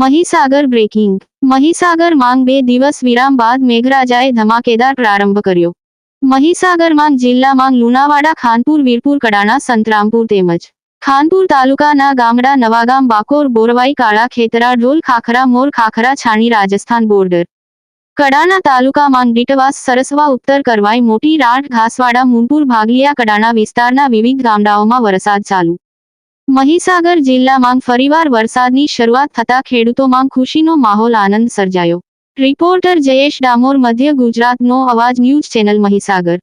Mahisagar breaking. Mahisagar માંગ બે દિવસ વિરામ બાદ મેઘરાજાએ ધમાકેદાર પ્રારંભ કર્યો. મહીસાગર માંગ જિલ્લામાં લુણાવાડા, ખાનપુર, વીરપુર, કડાણા, સંતરામપુર તેમજ ખાનપુર તાલુકાના ગામડા નવાગામ, બાકોર, બોરવાઈ, કાળા ખેતરા, ઢોલ, ખાખરા, મોર, ખાખરા, છાણી, રાજસ્થાન બોર્ડર. કડાણા તાલુકામાં ડીટવાસ, સરસવા, ઉત્તર કરવાઈ, મોટી રાઠ, ઘાસવાડા મુનપુર ભાગલિયા, કડાણા વિસ્તારના વિવિધ ગામડાઓમાં વરસાદ ચાલુ. મહીસાગર જિલ્લામાં ફરીવાર વરસાદની શરૂઆત થતા ખેડૂતોમાં ખુશીનો માહોલ આનંદ સર્જાયો. રિપોર્ટર જયેશ ડામોર, મધ્ય ગુજરાતનો અવાજ ન્યૂઝ ચેનલ મહીસાગર.